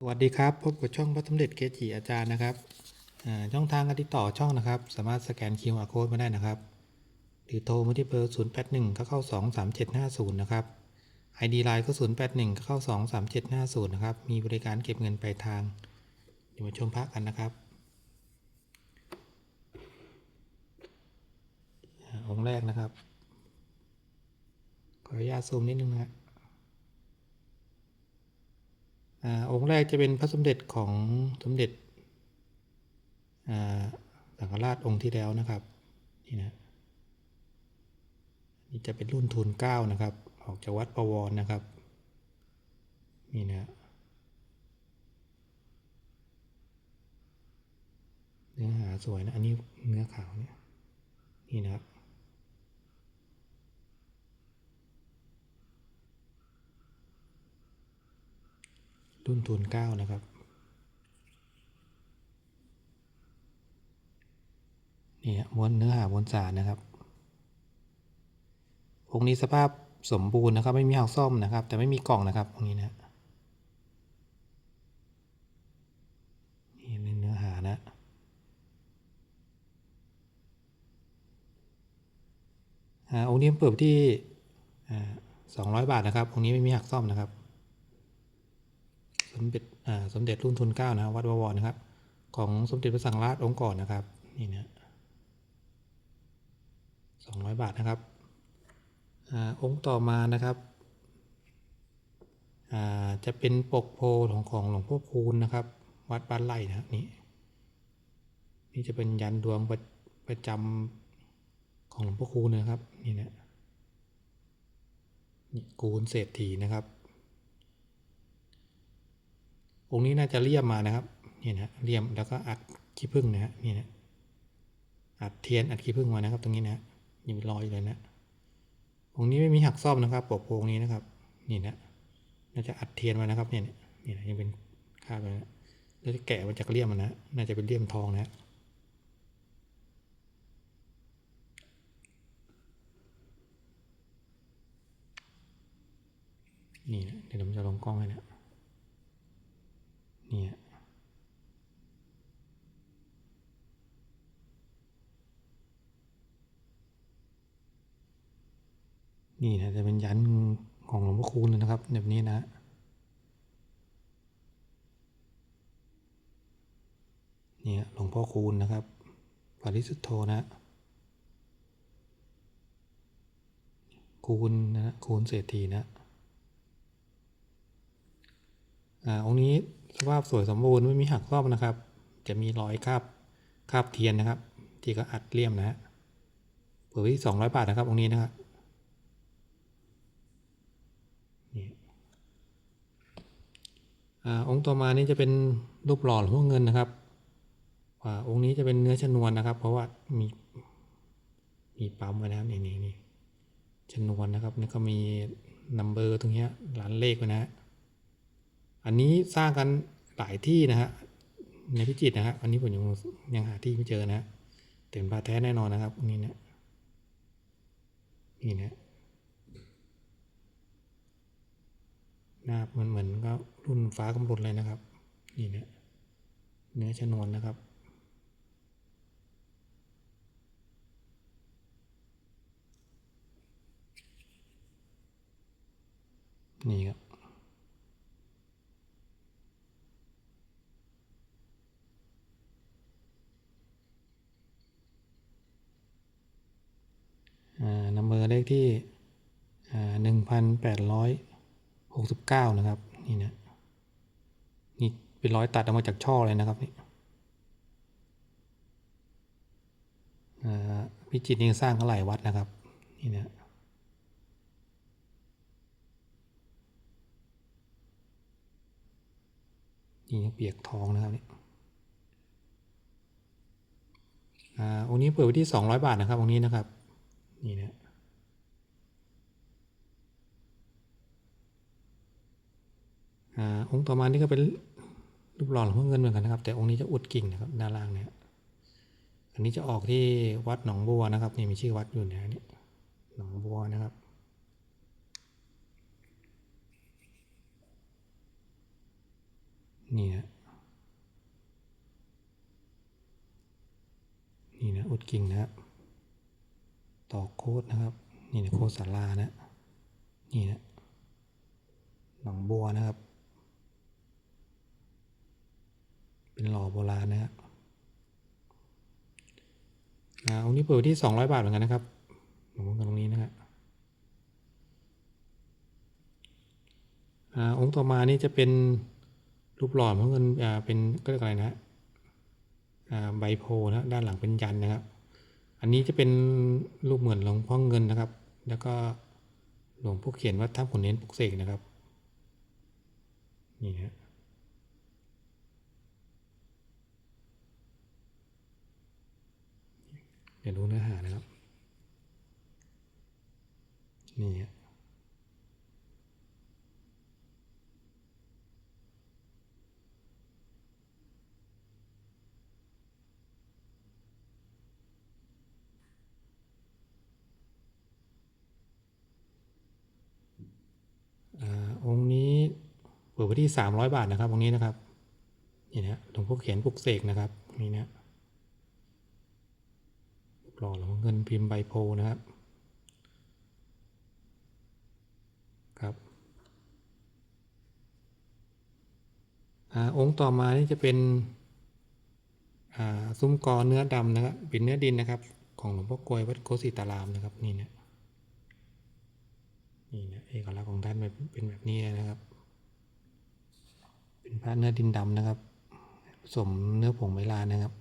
สวัสดีครับ พบกับช่องพระสมเด็จเกจิอาจารย์นะครับช่องทางการติดต่อช่องนะครับ สามารถสแกน QR Code มาได้นะครับ หรือโทรมาที่เบอร์ 0 8 1ก็เข้า2 3 7 5 0 นะครับ ID Line ก็ 0 8 1ก็เข้า2 3 7 5 0 นะครับ มีบริการเก็บเงินปลายทาง เดี๋ยวมาชมพระกันนะครับอ่าองค์แรกนะครับ ขออนุญาตซูมนิดนึงนะครับ อองค์แรกจะเป็นพระสมเด็จของสมเด็จสังฆราชองค์ที่แล้วนะครับนี่นะนี่จะเป็นรุ่นทุนเก้านะครับ ออกจากวัดประวรนะครับนี่นะเนื้อหาสวยนะ อันนี้เนื้อขาวเนี่ยนี่นะครับ รุ่นทุนเก้านะครับ นี่ฮะม้วนเนื้อหาม้วนสารนะครับองค์นี้สภาพสมบูรณ์นะครับ ไม่มีหักซ่อมนะครับ แต่ไม่มีกล่องนะครับองค์นี้นะนี่เนื้อหานะอ่าองค์นี้เปิดที่สองร้อยบาทนะครับองค์นี้ไม่มีหักซ่อมนะครับ มเด็จสมเด็จรุ่นทุนเก้านะครับวัดบวรนะครับ ของสมเด็จพระสังฆราชองค์ก่อนนะครับนี่นะสองร้อยบาทนะครับอองค์ต่อมานะครับจะเป็นปกโพของของหลวงพ่อคูณนะครับ วัดบ้านไร่นะครับนี่นี่จะเป็นยันดวงประประจำของหลวงพ่อคูณนะครับนี่นะนี่คูณเศรษฐีนะครับ องค์นี้น่าจะเลี่ยมมานะครับนี่นะเลี่ยมแล้วก็อัดขี้ผึ้งนะฮะนี่นะอัดเทียนอัดขี้ผึ้งมานะครับ ตรงนี้นะยังรอยอยู่เลยนะองค์นี้ไม่มีหักซ่อมนะครับปกโพงนี้นะครับ นี่นะน่าจะอัดเทียนมานะครับเนี่ยนี่นะยังเป็นคาบเลยนะแล้วจะแกะมาจากเลี่ยมมันนะน่าจะเป็นเลี่ยมทองนะฮะนี่นะเดี๋ยวผมจะลงกล้องให้นะ เนี่ยนี่นะจะเป็นยันของหลวงพ่อคูณเลยนะครับ แบบนี้นะเนี่ยหลวงพ่อคูณนะครับปริสุทธโธนะ คูณนะคูณเศรษฐีนะอ่าองค์นี้ สภาพสวยสมบูรณ์ไม่มีหักซอมนะครับ จะมีรอยคราบคราบเทียนนะครับ ที่ก็อัดเลี่ยมนะฮะเปิดที่สองร้อยบาทนะครับองนี้นะครับนี่อ่าองค์ต่อมานี่จะเป็นรูปหล่อหลวงพ่อเงินนะครับองค์นี้จะเป็นเนื้อชนวนนะครับ เพราะว่ามีมีปั๊มไว้นะครับนี่นี่นี่ชนวนนะครับนี่ก็มีนัมเบอร์ตรงเนี้ยหลานเลขไว้นะฮะ อันนี้สร้างกันหลายที่นะฮะในพิจิตรนะฮะอันนี้ผมยังยังหาที่ไม่เจอนะฮะแต่เป็นพาแท้แน่นอนนะครับนนี้นะนี่นะหน้ามือนเหมือนก็รุ่นฟ้ากำลังเลยนะครับ นี่นะเนื้อชนวนนะครับนี่ครับ อ่านัม เลขที่หนึ่งพันแปดร้อยหกสิบเก้านะครับ นี่นะนี่เป็นร้อยตัดออกมาจากช่อเลยนะครับนี่พิจิตรนี่สร้างก็หลายวัดนะครับนี่นะนี่ยังเปียกทองนะครับนี่อ่าองค์นี้เปิดไว้ที่สองร้อยบาทนะครับองค์นี้นะครับ นี่นะ อองค์ต่อมานี่ก็เป็นรูปหล่อหลวงพ่อเงินเหมือนกันนะครับ แต่องค์นี้จะอุดกิ่งนะครับด้านล่างเนี่ยอันนี้จะออกที่วัดหนองบัวนะครับนี่มีชื่อวัดอยู่นะนี่หนองบัวนะครับนี่นะนี่นะอุดกิ่งนะครับต่อโคดนะครับ นี่นะโคสารานะนี่นะหนองบัวนะครับ เป็นหล่อโบราณนะครับอ่าองค์นี้เปิดที่สองร้อยบาทเหมือนกันนะครับหลวงพ่อเงินตรงนี้นะครับอ่าองค์ต่อมานี่จะเป็นรูปหล่อหลวงพ่อเงินอ่าเป็นก็เรียกอะไรนะอ่าใบโพนะด้านหลังเป็นยันนะครับ อันนี้จะเป็นรูปเหมือนหลวงพ่อเงินนะครับ แล้วก็หลวงพ่อเขียนวัดท่าขุนเน้นปลุกเสกนะครับนี่นะ ดี๋ยวดูเนื้อหานะครับ นี่ฮะอ่าองค์นี้เปิดไว้ที่สามร้อยบาทนะครับองค์นี้นะครับนี่นะหลวงพ่อเขียนปลุกเสกนะครับนี่นะ หล่อหลวงเงินพิมพ์ใบโพนะครับ ครับอองค์ต่อมานี่จะเป็นซุ้มกอเนื้อดำนะครับเป็นเนื้อดินนะครับ ของหลวงพ่อกลวยวัดโกสิตารามนะครับนี่นะนี่นะเอกลักษณ์ของท่านเป็นแบบนี้นะครับ เป็นพระเนื้อดินดำนะครับผสมเนื้อผงไมลานะครับ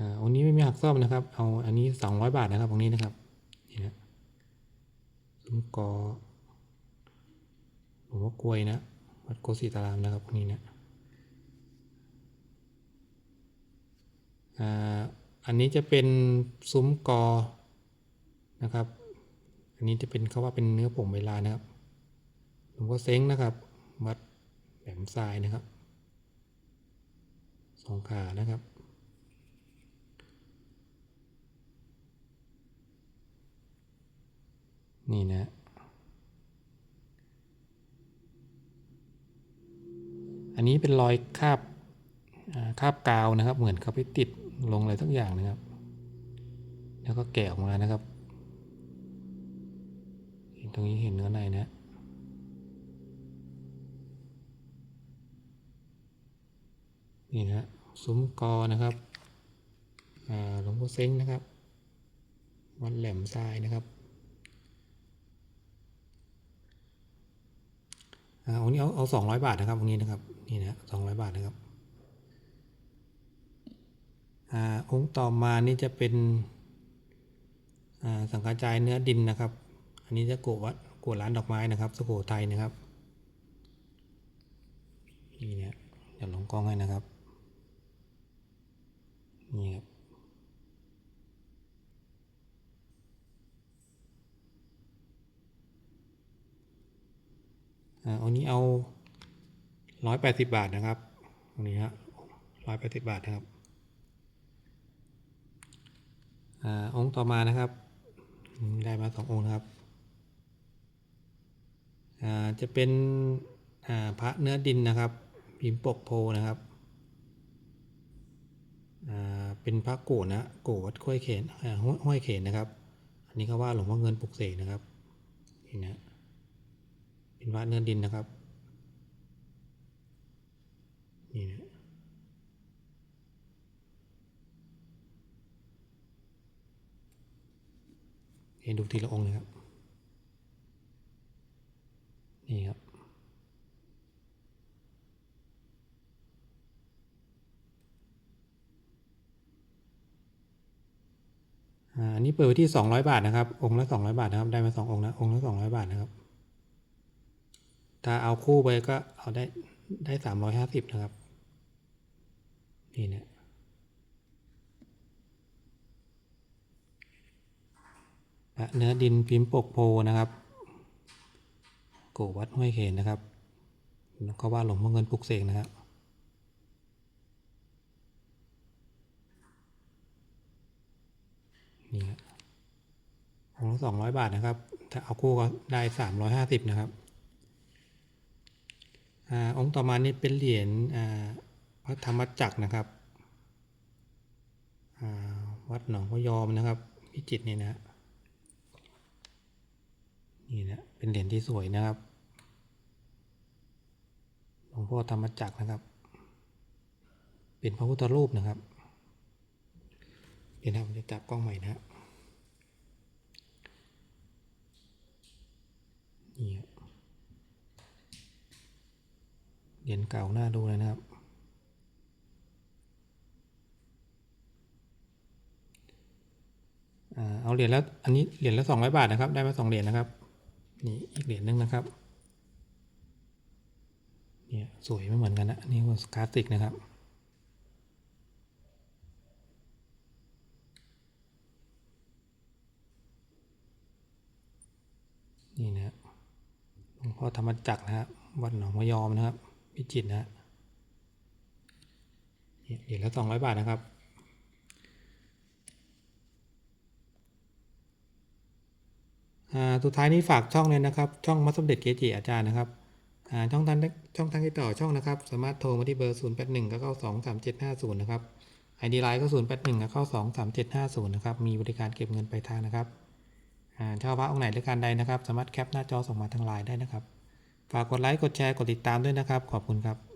อ่าองค์นี้ไม่มี หักซ่อมนะครับ เอาอันนี้สองร้อยบาทนะครับองนี้นะครับนี่นะซุ้มกอหลวงพ่อกลวยนะวัดโกสิตารามนะครับองนี้นะอ่าอันนี้จะเป็นซุ้มกอนะครับ อันนี้จะเป็นเขาว่าเป็นเนื้อผงเวลานะครับหลวงพ่อเซ้งนะครับวัดแหลมทรายนะครับสองขานะครับ นี่นะ อันนี้เป็นรอยคาบคาบกาวนะครับ เหมือนเขาไปติดลงอะไรทั้งอย่างนะครับ แล้วก็แกะออกมานะครับ เห็นตรงนี้เห็นเนื้อในนะ นี่นะซุ้มกอนะครับหลวงพ่อเซ้งนะครับ วัดแหลมทรายนะครับ องค์นี้เอาเอาสองร้อยบาทนะครับองค์นี้นะครับนี่นะสองร้อยบาทนะครับอ่าองค์ต่อมานี่จะเป็นอ่าสังกาจายเนื้อดินนะครับ อันนี้จะโกะวัดโกะร้านดอกไม้นะครับสุโขทัยนะครับนี่เนี่ยเดี๋ยวลงกล้องให้นะครับ นี่ครับ อ่าอันนี้ เอาร้อยแปดสิบบาทนะครับอันนี้ฮะร้อยแปดสิบบาทนะครับอ่าองค์ต่อมานะครับ ได้มาสององค์นะครับอ่าจะเป็นอ่าพระเนื้อดินนะครับพิมพ์ปกโพนะครับอ่าเป็นพระโกนะโกวัดห้วยเขนห้วยห้วยเขนนะครับ อันนี้เขาว่าหลวงพ่อเงินปลุกเสกนะครับนี่นะเป็นพระเนื้อดินนะครับ นี่นะเห็ นดูทีละองค์นะครับ นี่ครับ อันนี้เปิดไว้ที่สองร้อยบาทนะครับ องค์ละสองร้อยบาทนะครับ ได้มาสององค์นะ องค์ละสองร้อยบาทนะครับ ถ้าเอาคู่ไปก็เอาได้ได้สามร้อยห้าสิบนะครับ นี่เนี่ย พระเนื้อดินพิมพ์ปกโพนะครับโกวัดห้วยเขนนะครับแล้วก็ว่าหลวงพ่อเงินปลุกเสกนะครับนี่ครับของละสองร้อยบาทนะครับ ถ้าเอาคู่ก็ได้สามร้อยห้าสิบนะครับอองค์ต่อมานี่เป็นเหรียญพระธรรมจักรนะครับวัดหนองพยอมนะครับ พิจิตรนี่นะ นี่นะเป็นเหรียญที่สวยนะครับหลวงพ่อธรรมจักรนะครับ เป็นพระพุทธรูปนะครับเดี๋ยวนะผมจะจับกล้องใหม่นะฮะนี่เหรียญเก่าหน้าดูเลยนะครับเอาเหรียญแล้วอันนี้เหรียญละสองร้อยบาทนะครับ ได้มาสองเหรียญนะครับ นี่อีกเหรียญหนึงนะครับเนี่ยสวยไม่เหมือนกันนะนี่ว่าคลาสสิกนะครับ นี่นะหลวงพ่อธรรมจักรนะครับวัดหนองมะยอมนะครับพิจิตรนะเหรียญละสองร้อยบาทนะครับ อ่า สุดท้ายนี้ฝากช่องเลยนะครับ ช่องมัสมเด็จเกจิอาจารย์นะครับอ่าช่องทางช่องทางติดต่อช่องนะครับ สามารถโทรมาที่เบอร์ 0 8 1 9 9 2 3 7 5 0 นะครับไอดีไลน์ก็ 0 8 1 9 9 2 3 7 5 0 นะครับ มีบริการเก็บเงินปลายทางนะครับอ่าเช่าพระองค์ไหนหรือการใดนะครับ สามารถแคปหน้าจอส่งมาทางไลน์ได้นะครับ ฝากกดไลค์ กดแชร์ กดติดตามด้วยนะครับ ขอบคุณครับ